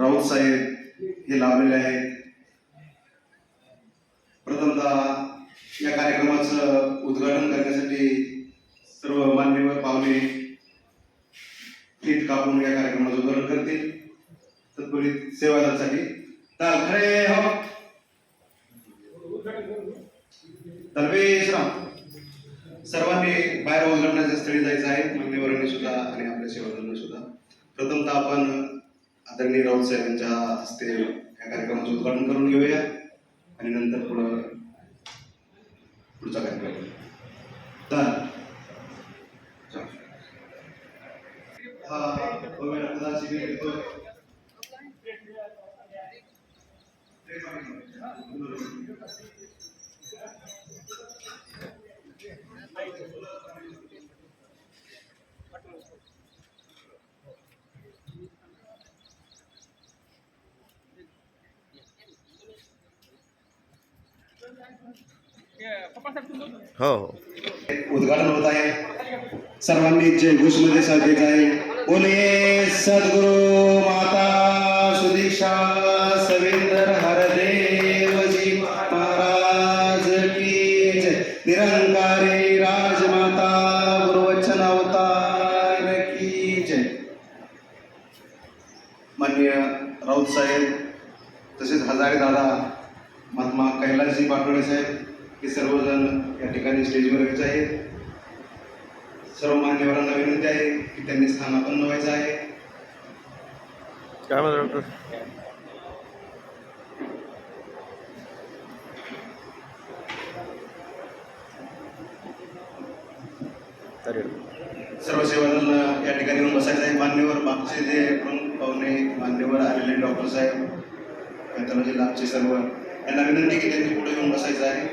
राऊत साहेब हे लाभलेले आहेत. प्रथमतः या कार्यक्रमाचं उद्घाटन करण्यासाठी सर्व मान्यवर पाहुणे फीत कापून या कार्यक्रमाचं उद्घाटन करतील. तत्पूर्वी सेवादासाठी तर खरे हो. सर्वांनी बाहेर उद्घाटनाच्या स्थळी जायचं आहे. मान्यवरांनी सुद्धा आणि आपल्या सेवादारांनी सुद्धा. प्रथमतः आपण आदरणीय राऊत साहेबांच्या हस्ते या कार्यक्रमाचं उद्घाटन करून घेऊया आणि नंतर पुढं पुढचा कार्यक्रम. तर हा रक्तदान शिबिर घेतो हो हो. उद्घाटन होत आहे. सर्वांनी जय घोषमध्ये साजरे आहे बोलिये सद्गुरु माता सुदीक्षा सविंदर हरदेव जी महाराज की निरंकारी राजमाता गुरुवचन अवतार की जय. मान्य राऊत साहेब तसेच हजारे दादा महात्मा कैलासजी पाटोळे साहेब हे सर्वजण या ठिकाणी स्टेजवर यायचे आहेत. सर्व मान्यवरांना विनंती आहे की त्यांनी स्थानापन्न व्हायचं आहे. काय म्हणतो सर्व सेवादांना या ठिकाणी येऊन बसायचं आहे. मान्यवर मागचे जे प्रमुख पाहुणे मान्यवर आलेले डॉक्टर साहेब पॅथॉलॉजी लॅबचे सर्व यांना विनंती की त्यांनी पुढे येऊन बसायचं आहे.